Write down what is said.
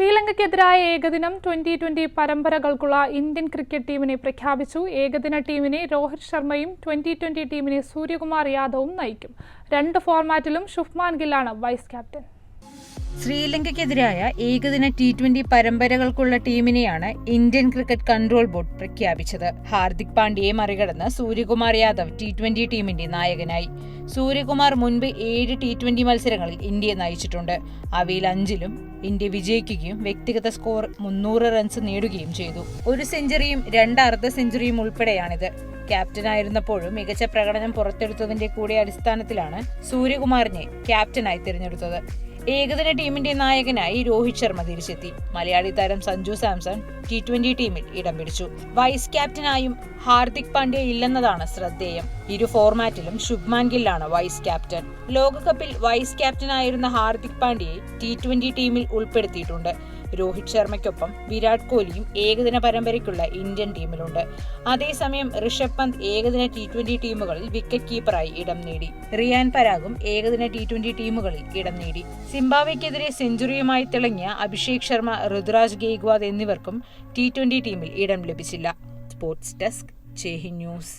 ശ്രീലങ്കയ്ക്കെതിരായ ഏകദിനം twenty twenty പരമ്പരകൾക്കുള്ള Indian cricket ടീമിനെ പ്രഖ്യാപിച്ചു. ഏകദിന ടീമിനെ രോഹിത് ശർമ്മയും ട്വന്റി ട്വന്റി ടീമിനെ സൂര്യകുമാർ യാദവും നയിക്കും. രണ്ട് ഫോർമാറ്റിലും ശുഭ്മാൻ ഗില്ലാണ് വൈസ് ക്യാപ്റ്റൻ ശ്രീലങ്കയ്ക്കെതിരായ ഏകദിന ടി ട്വന്റി പരമ്പരകൾക്കുള്ള ടീമിനെയാണ് ഇന്ത്യൻ ക്രിക്കറ്റ് കൺട്രോൾ ബോർഡ് പ്രഖ്യാപിച്ചത്. ഹാർദിക് പാണ്ഡ്യയെ മറികടന്ന് സൂര്യകുമാർ യാദവ് ടി ട്വന്റി ടീമിന്റെ നായകനായി. സൂര്യകുമാർ മുൻപ് ഏഴ് ടി ട്വന്റി മത്സരങ്ങളിൽ ഇന്ത്യയെ നയിച്ചിട്ടുണ്ട്. അവയിൽ അഞ്ചിലും ഇന്ത്യ വിജയിക്കുകയും വ്യക്തിഗത സ്കോർ മുന്നൂറ് റൺസ് നേടുകയും ചെയ്തു. ഒരു സെഞ്ചുറിയും രണ്ട് അർദ്ധ സെഞ്ചുറിയും ഉൾപ്പെടെയാണിത്. ക്യാപ്റ്റനായിരുന്നപ്പോഴും മികച്ച പ്രകടനം പുറത്തെടുത്തതിന്റെ കൂടെ അടിസ്ഥാനത്തിലാണ് സൂര്യകുമാറിനെ ക്യാപ്റ്റനായി തിരഞ്ഞെടുത്തത്. ഏകദിന ടീമിന്റെ നായകനായി രോഹിത് ശർമ്മ തിരിച്ചെത്തി. മലയാളി താരം സഞ്ജു സാംസൺ ടി ട്വന്റി ടീമിൽ ഇടം പിടിച്ചു. വൈസ് ക്യാപ്റ്റനായും ഹാർദിക് പാണ്ഡ്യ ഇല്ലെന്നതാണ് ശ്രദ്ധേയം. ഇരു ഫോർമാറ്റിലും ശുഭ്മാൻ ഗില്ലാണ് വൈസ് ക്യാപ്റ്റൻ. ലോകകപ്പിൽ വൈസ് ക്യാപ്റ്റനായിരുന്ന ഹാർദിക് പാണ്ഡ്യയെ ടി ട്വന്റി ടീമിൽ ഉൾപ്പെടുത്തിയിട്ടുണ്ട്. രോഹിത് ശർമ്മയ്ക്കൊപ്പം വിരാട് കോഹ്ലിയും ഏകദിന പരമ്പരയ്ക്കുള്ള ഇന്ത്യൻ ടീമിലുണ്ട്. അതേസമയം ഋഷഭ് പന്ത് ഏകദിന ടി ട്വന്റി ടീമുകളിൽ വിക്കറ്റ് കീപ്പറായി ഇടം നേടി. റിയാൻ പരാഗും ഏകദിന ടി ട്വന്റി ടീമുകളിൽ ഇടം നേടി. സിംബാബ്വെക്കെതിരെ സെഞ്ചുറിയുമായി തിളങ്ങിയ അഭിഷേക് ശർമ്മ ഋതുരാജ് ഗെയ്ഗ്വാദ് എന്നിവർക്കും ടി ട്വന്റി ടീമിൽ ഇടം ലഭിച്ചില്ല. Sports desk ചേഹി news